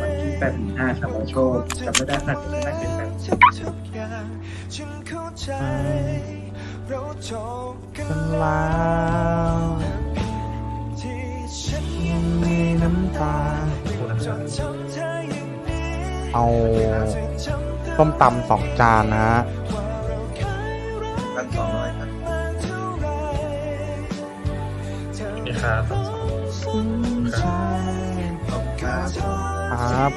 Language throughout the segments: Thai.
วันที่แปดหมื่นห้าชาวโชคจำไม่ได้น่าจะน่าจะเป็นแบบทุกๆอย่างฉันเข้าใจเราจบกันกันแล้แล้ววที่ฉันยังมีน้ำตาจดจำเธออย่างนี้เอาส้มตำสองจานนะฮะว่าเราเคยรักพันสองร้อยครับมาเท่าไหร่เธอนี่ครับพันสองสนใจขอบ ครับ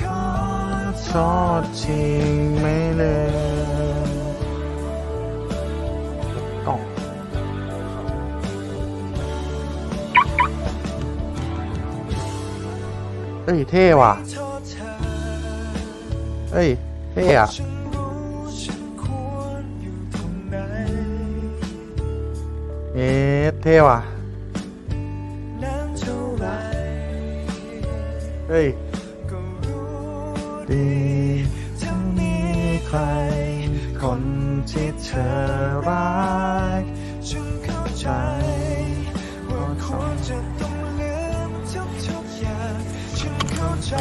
ครับจริงไม่เลยกล่องเอ้ย เท่ว่ะ เอ้ย เท่อะเอ๊ะเท่ว่ะ เฮ้ยก็รู้ดีถ้ามีใคร คนที่เธอรักฉันเข้าใจว่าควรจะต้องลืมทุกๆอย่างฉันเข้าใจ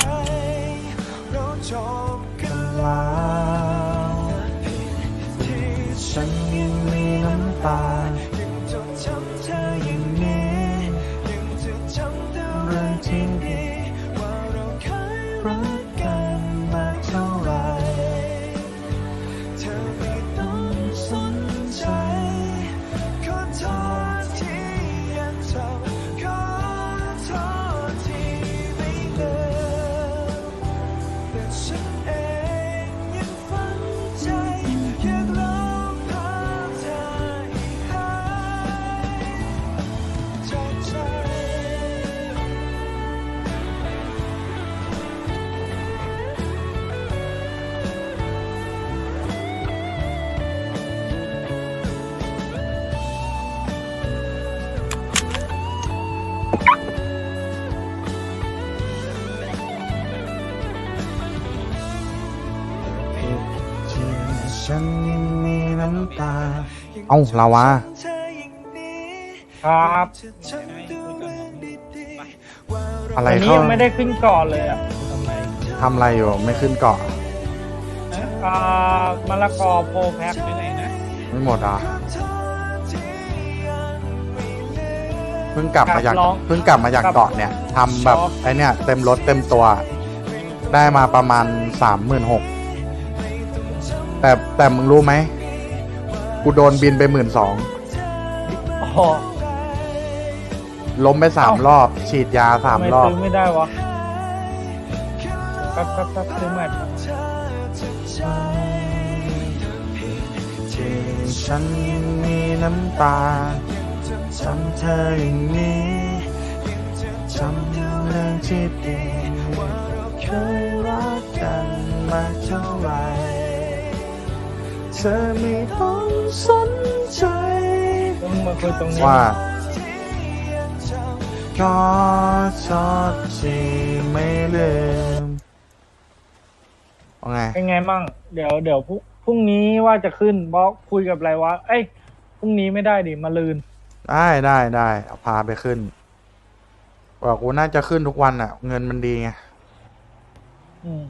เราจบกันแล้วที่ฉันยังมีน้ำตา เเอ้าลาวาครับอะไรวันนี้เข้ายังไม่ได้ขึ้นก่อนเลยอะทำไมทำอะไรอยู่ไม่ขึ้นเกาะอ่ามะละกอโพแพ็คไปไหนนะไม่หมดอะเพิ่งกลับมาจากเพิ่งกลับมาจากเกาะเนี่ยทำแบบไอเนี่ยเต็มรถเต็มตัว ได้มาประมาณสามหมื่นหกแต่แต่มึงรู้ไหม กูโดนบินไปหมื่นสองอ๋อล้มไปสามรอบ ฉีดยาสามทำไมรอบ ซื้อไม่ได้วะครับครับครับซื้อใหม่ที่ฉันมีน้ำตาจำเธออย่างนี้จำเรื่องที่ดีเคยรักกันมาเท่าไหรเธอไม่ต้อง สนใจต้องมาคุยตรงนี้ว่าก็ชอบที่ไม่ลืมว่าไง เป็นไงมั่งเดี๋ยวเดี๋ยวพรุ่งพรุ่งนี้ว่าจะขึ้นบล็อกคุยกับอะไรวะ เอ้ยพรุ่งนี้ไม่ได้ดิมาลืน ได้ได้ได้เอาพาไปขึ้นบอกกูน่าจะขึ้นทุกวันอะ เงินมันดีไง อืม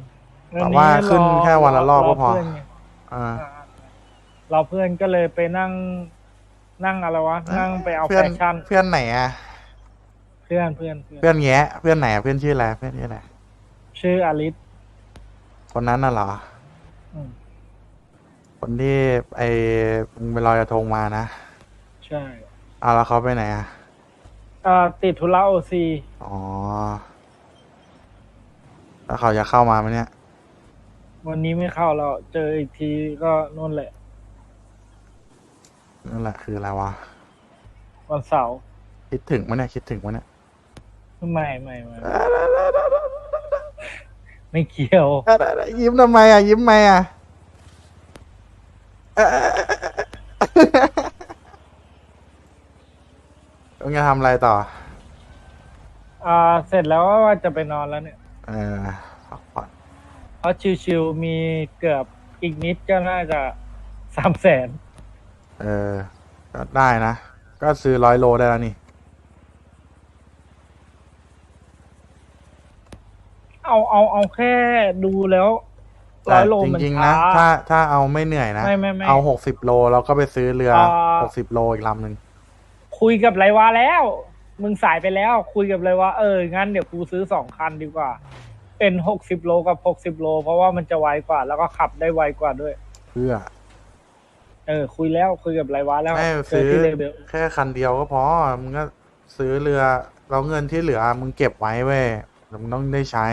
แต่ว่าขึ้นแค่วันละรอบก็พอ เพื่นไงอ่า อ่า เราเพื่อนก็เลยไปนั่งนั่งอะไรวะ นั่งไปเอาเพื่แฟอนชั่นเพื่อนไหนอะ เพื่อนเพื่อนเพื่อนเพื่อนแงะเพื่อนไหนอะเพื่อนชื่ออะไรเพื่อนชื่ออะไรชื่ออลิสคนนั้นน่ะเหรอ อืมคนที่ไอ้มึงไปลอยกระทงมานะใช่เอาแล้วเขาไปไหนอะ เอ่อติดธุระโอซีอ๋อ แล้วเขาจะเข้ามาไหมเนี่ย วันนี้ไม่เข้าแล้วเจออีกทีก็นู่นแหละ นั่นแหละคืออะไรวะวันเสาร์คิดถึงมั้ยเนี่ยคิดถึงมั้ยเนี่ยไม่ไม่ไม่ไม่เกี่ยว ยิ้มทำไมอะ ยิ้มทำไมอะต้องจะทำอะไรต่อ อ่า เสร็จแล้วว่าจะไปนอนแล้วเนี่ย เออพักผ่อนเพราะชิวๆมีเกือบอีกนิดก็น่าจะสามแสน เออ ก็ได้นะ ก็ซื้อร้อยโลได้แล้วนี่ เอาเอาเอาแค่ดูแล้วแต่ร้อยโลจมันริงๆช้า นะ ถ้าถ้าเอาไม่เหนื่อยนะ ไม่ไม่ไม่เอาหกสิบโลแล้วก็ไปซื้อเรืออ่าหกสิบโลอีกลำหนึ่งคุยกับไรวะแล้ว มึงสายไปแล้ว คุยกับไรวะเอองั้นเดี๋ยวกูซื้อสองคันดีกว่า เป็นหกสิบโลกับหกสิบโล เพราะว่ามันจะไวกว่า แล้วก็ขับได้ไวกว่าด้วย เพื่อ เออคุยแล้วคุยกับไรวะแล้วไม่เจซื้อที่เลเบลแค่คันเดียวก็พอมึงก็ซื้อเรือแล้วเงินที่เหลือมึงเก็บไว้เว้ยเดี๋ยวมึงต้องได้ใช้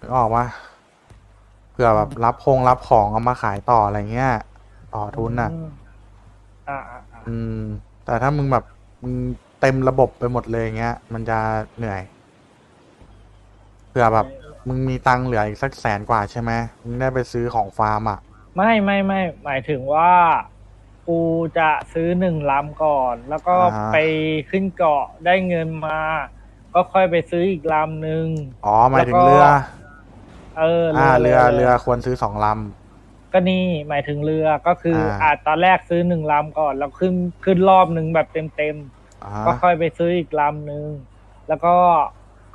นึกออกปะเผื่อแบบรับคงรับของเอามาขายต่ออะไรเงี้ย ต่อทุนน่ะอืมอ่าอ่าอ่าอืม แต่ถ้ามึงแบบมึงเต็มระบบไปหมดเลยเงี้ย มันจะเหนื่อยเผื่อแบบ มึงมีตังค์เหลืออีกสักแสนกว่าใช่ไหมมึงได้ไปซื้อของฟาร์มอะ ไม่ไม่ไม่หมายถึงว่า กูจะซื้อหนึ่งลำก่อน แล้วก็อ่าฮะ ไปขึ้นเกาะได้เงินมา ก็ค่อยไปซื้ออีกลำหนึ่ง อ๋อหมายถึงแล้วก็เรือเอออ่าเรือลยเรือควรซื้อสองล ก็นี่หมายถึงเรือก็คืออา อาจตอนแรกซื้อหนึ่งลำก่อน แล้วขึ้นขึ้นรอบหนึ่งแบบเต็มเต็มๆำอ่าก็ค่อยไปซื้ออีกลำหนึ่งแล้วก็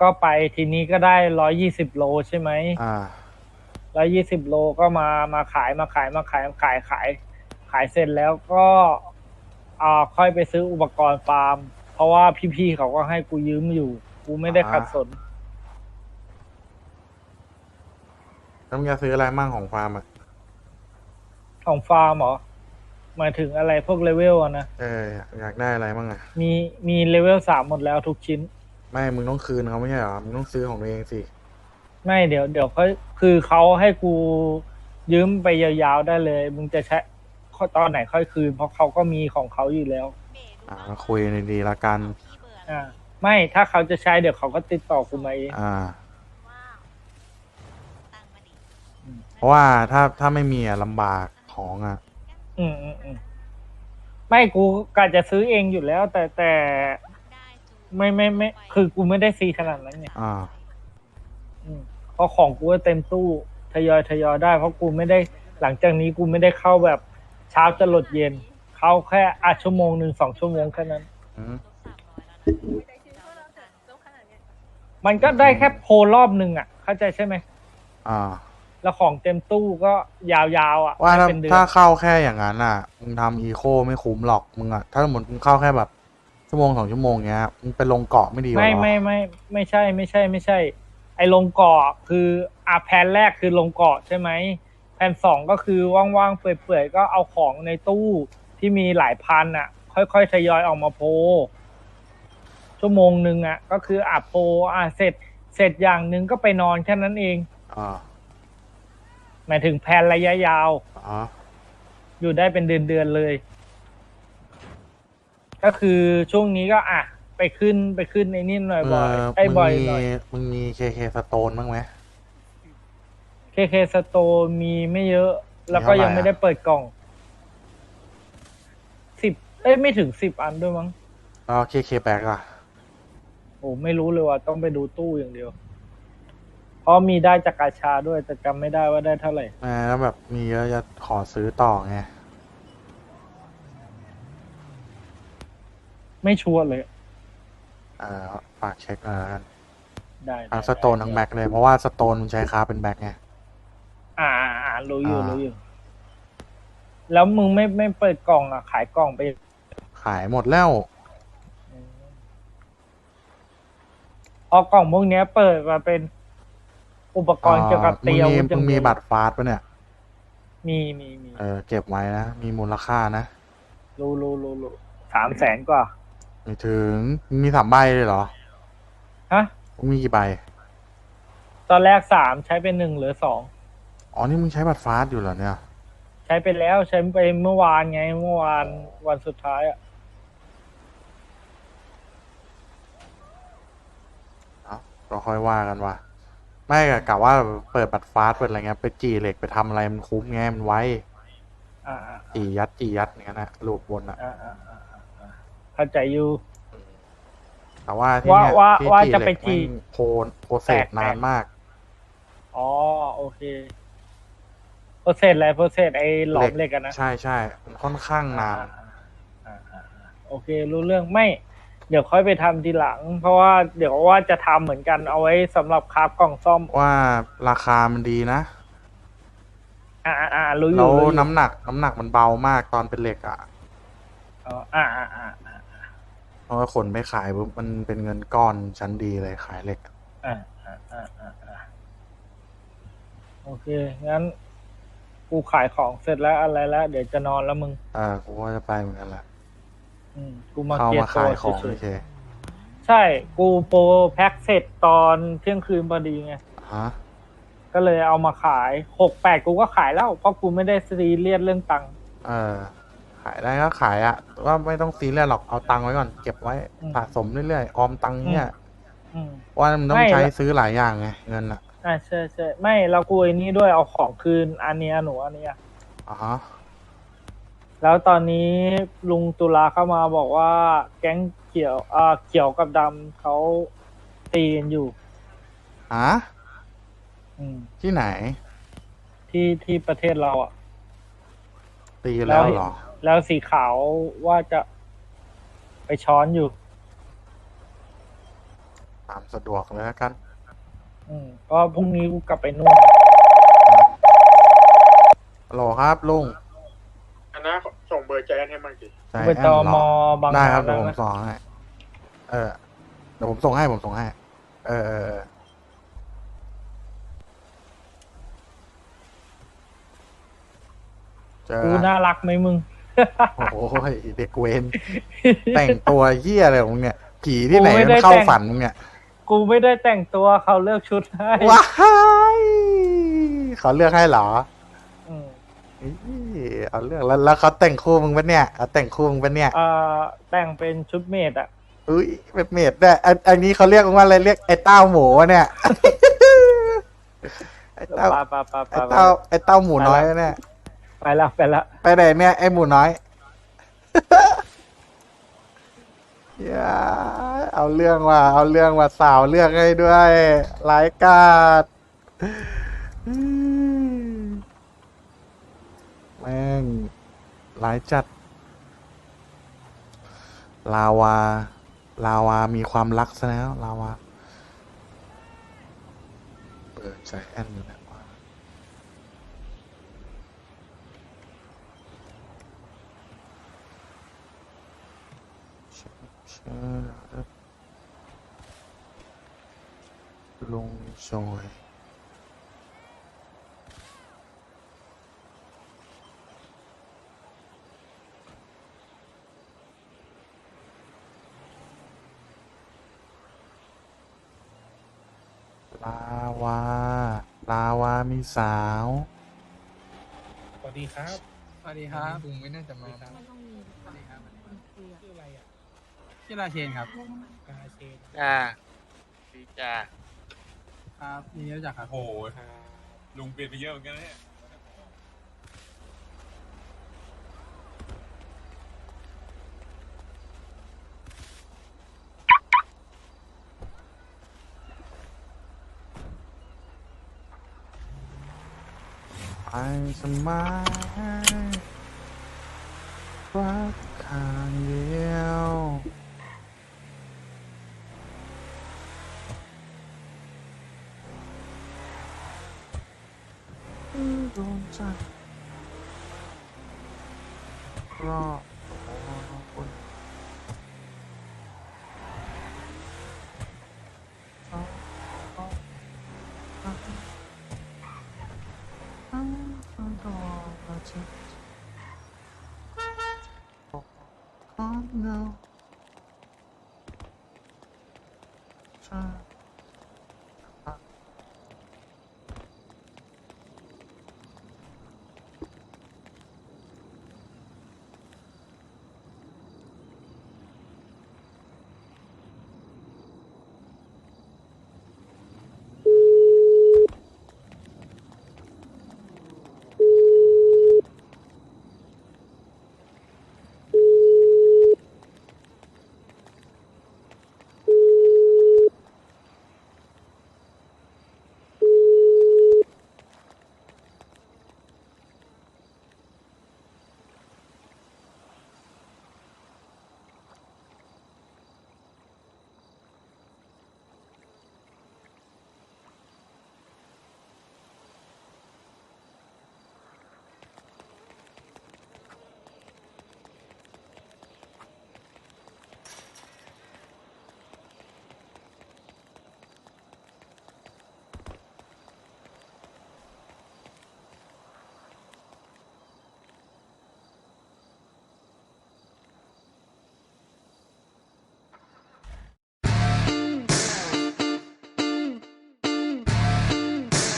ก็ไปทีนี้ก็ได้ร้อยยี่สิบโลใช่ไหม อ่า ร้อยยี่สิบโลก็มามาขายมาขายมาขายขายขาย ขายเสร็จแล้วก็อ่าค่อยไปซื้ออุปกรณ์ฟาร์ม เพราะว่าพี่ๆเขาก็ให้กูยืมอยู่ กูไม่ได้อ่าขัดสน แล้วมึงจะซื้ออะไรมั่งของฟาร์มอะ ของฟาร์มเหรอหมายถึงอะไรพวกเลเวลอะนะ เออ อยากได้อะไรมั่งอะ มีมีเลเวลสามหมดแล้วทุกชิ้น ไม่ มึงต้องคืนเขาไม่ใช่เหรอ มึงต้องซื้อของตัวเองสิ ไม่เดี๋ยวเดี๋ยวเขาคือเขาให้กูยืมไปยาวๆได้เลย มึงจะใช้ตอนไหนค่อยคืน เพราะเขาก็มีของเขาอยู่แล้ว อ่ามาคุยดีๆละกัน อ่า ไม่ถ้าเขาจะใช้เดี๋ยวเขาก็ติดต่อกูมาเองอ่า เพราะว่าถ้าถ้าไม่มีอะลำบากของอะ อืมอืมอืมไม่กูกะจะซื้อเองอยู่แล้ว แต่แต่ไม่ไม่ไม่คือกูไม่ได้ซีขนาดนั้นไงอ่าอืม เพราะของกูก็เต็มตู้ทยอยทยอยได้ เพราะกูไม่ได้หลังจากนี้กูไม่ได้เข้าแบบเช้าจะหลดเย็น เข้าแค่อาชั่วโมงหนึ่งสองชั่วโมงแค่นั้น อืมมันก็ได้แค่โพลรอบหนึ่งอะ เข้าใจใช่ไหมอ่า แล้วของเต็มตู้ก็ยาวๆอะว่าถ้าไม่เป็นเดือน ถ้าเข้าแค่อย่างนั้นอะมึงทำอีโคไม่คุ้มหรอกมึงอะถ้าสมมติมึงเข้าแค่แบบชั่วโมงสองชั่วโมงเงี้ยมึงไปลงเกาะไม่ดีกว่าไม่เหรอ ไม่ไม่ไม่ใช่ไม่ใช่ไม่ใช่ ไอ้ลงเกาะคืออะแผนแรกคือลงเกาะใช่ไหมแผนสองก็คือว่างๆเปื่อยๆก็เอาของในตู้ที่มีหลายพันอะ ค่อยๆทยอยออกมาโพลชั่วโมงหนึ่งอะ ก็คืออะโพลอะเสร็จเสร็จอย่างหนึ่งก็ไปนอนแค่นั้นเองอ่าหมายถึงแผนระยะยาวอ๋ออยู่ได้เป็นเดือนๆเลย ก็คือช่วงนี้ก็อะ ไปขึ้นไปขึ้นในนี่หน่อยเอบ่อยอไอ้มึงบ่อยมีหน่อยมึงมีเคเคสโตนบ้างไหมเคเคสโตมีไม่เยอะ แล้วก็มีเท่าไหร่ยังไม่ได้เปิดกล่องสิบเอ้ยไม่ถึงสิบอันด้วยมั้งแล้วเคเคแบกอะโอ้ไม่รู้เลยว่าต้องไปดูตู้อย่างเดียวเพราะมีได้จากกาชาด้วยแต่จำไม่ได้ว่าได้เท่าไหร่แม่แล้วแบบมีเยอะจะขอซื้อต่อไงไม่ชัวร์เลย เออฝากเช็คเออกันได้ทั้งได้สโตนทั้งแบ็กเลยเพราะว่าสโตนมันใช้ค้าเป็นแบ็กไงอ่าอ่าอ่ารู้อยู่อ่ารู้รู้อยู่ แล้วมึงไม่ไม่เปิดกล่องอะ ขายกล่องไป ขายหมดแล้วเพอกล่องพวกเนี้ยเปิดมาเป็นอุปกรณ์เกี่ยวกับมึเตีงยวมีมึงมีบัตรฟาสต์ปะเนี่ย มีมีมีเออเก็บไว้นะ มีมูลค่านะ รู้รู้รู้รู้สามแสนกว่า ไม่ถึงมึงมีสามใบเลยเหรอฮะ มึงมีกี่ใบ ตอนแรกสามใช้เป็นหนึ่งหรือสองอ๋อ นี่มึงใช้บัตรฟาสต์อยู่เหรอเนี่ย ใช้ไปแล้วใช้ไปเมื่อวานไงเมื่อวานวันสุดท้ายอะเอ้าก็ค่อยว่ากันว่า ไม่กะกะว่าเปิดบัตรฟาสต์เปิดอะไรเงี้ยไปจีเหล็กไปทำอะไรมันคุ้มไงมันไว้อ่าอ่าจียัดจียัดอย่างนั้นนะลูกบนอะอ่าอ่าอ่าอ่า เข้าใจอยู่ แต่ว่าที่ว่าเนี่ยว่าที่ว่าจีจะเหไปล็กจีแม่งโพนโปรเซสแตกนานมาก อ๋อโอเคโปรเซสอะไรโปรเซสไอ้หลอมเหล็กอะนะใช่ใช่มันค่อนข้างนานอ่าอ่าอ่าอ่าโอเค รู้เรื่องไม่ เดี๋ยวค่อยไปทำทีหลัง เพราะว่าเดี๋ยวว่าจะทำเหมือนกันเอาไว้สำหรับคราฟกล่องซ่อม ว่าราคามันดีนะ อ่าอ่าอ่ารู้อแล้ยู่วรู้อยู่น้ำหนักน้ำหนักมันเบามากตอนเป็นเหล็กอะ อ๋ออ่าอ่าอ่าอ่า เพราะว่าขนไปขายปุ๊บมันเป็นเงินก้อนชั้นดีเลยขายเหล็กอะอ่าอ่าอ่าอ่าโอเค งั้น กูขายของเสร็จแล้วอะไรแล้ว เดี๋ยวจะนอนแล้วมึงเออกูว่าจะไปเหมือนกันแหละอืมกูมาเข้าเกียมาร์ตัขายของเฉยเฉยๆใช่ กูโปรแพ็คเสร็จตอนเที่ยงคืนพอดีไง ฮะก็เลยเอามาขายหกแปดกูก็ขายแล้ว เพราะกูไม่ได้ซีเรียสเรื่องตังค์ เออ ขายได้ก็ขายอะว่าไม่ต้องซีเรียสหรอกเอาตังค์ไว้ก่อนเก็บไว้อืมสะสมเรื่อยๆออมตังค์เนี่ยอืม ว่ามันต้องไม่ใช้ละซื้อหลายอย่างไงเงินอะอ่าใช่ใช่ไม่เรากูไอ้นี้ด้วยเอาของคืนอันเนี้ยหนูอันเนี้ยอ๋อฮะแล้วตอนนี้ลุงตุลาเข้ามาบอกว่า แก๊งเขียวอ่าเขียวกับดำเขาตีกันอยู่ ฮะอืม ที่ไหน ที่ที่ประเทศเราอะ ตีแล้วเหรอ แล้วสีขาวว่าจะไปช้อนอยู่ ตามสะดวกเลยแล้วกัน อืมเพราะพรุ่งนี้กูกลับไปนู่นฮัลโหลครับลุงอันนะส่งเบอร์ใจแอนให้มั่งสิใจเป็นแอตนอเหรมอบางได้ครับนาเดี๋ยวผมนะส่งให้ เออ เดี๋ยวผมส่งให้ผมส่งให้ เออเออเออเจอกูน่ารักไหมมึง โอ้ยเด็กเวนแต่งตัวเหี้ยอะไรของมึงเนี่ยผีที่ไหนกูไม่มันได้เข้าแต่งฝันมึงเนี่ย กูไม่ได้แต่งตัวเขาเลือกชุดให้ว้ายเขาเลือกให้เหรออืมอีเอาเลือกแล้วแล้วเขาแต่งคู่มึงปะเนี่ยเขาแต่งคู่มึงปะเนี่ยเอ่อแต่งเป็นชุดเมดอะอุ้ยเป็นเมดด้วยอันอันนี้เขาเรียกว่าอะไรเรียกไอ้เต้าหมูวะเนี่ยไอ้เต้าปาปาปาไอ้ปาเต้าไอ้เต้าหมูน้อยวะเนี่ย ไปแล้วไปแล้วไปไหนเนี่ย ไอ้หมูน้อย อย่าเอาเรื่องว่า เอาเรื่องว่าสาวเลือกให้ด้วยรายกาดแม่งหลายจัด ลาวา ลาวามีความรักซะแล้ว ลาวา เปิดใจแอนอยู่ไหนวะ ลงซอยลาวา ลาวา มีสาว สวัสดีครับ สวัสดีครับลุงไม่น่าจะมาครับสวัสดีครับ ชื่ออะไรอะ ชื่อราเชนครับกาเชนจ้าดีจ้าครับยินดีรู้จักครับโอ้โหลุงเปลี่ยนไปเยอะเหมือนกันนะเนี่ยไอสมัยรักข้างเดียว โดนใจรอคนเงา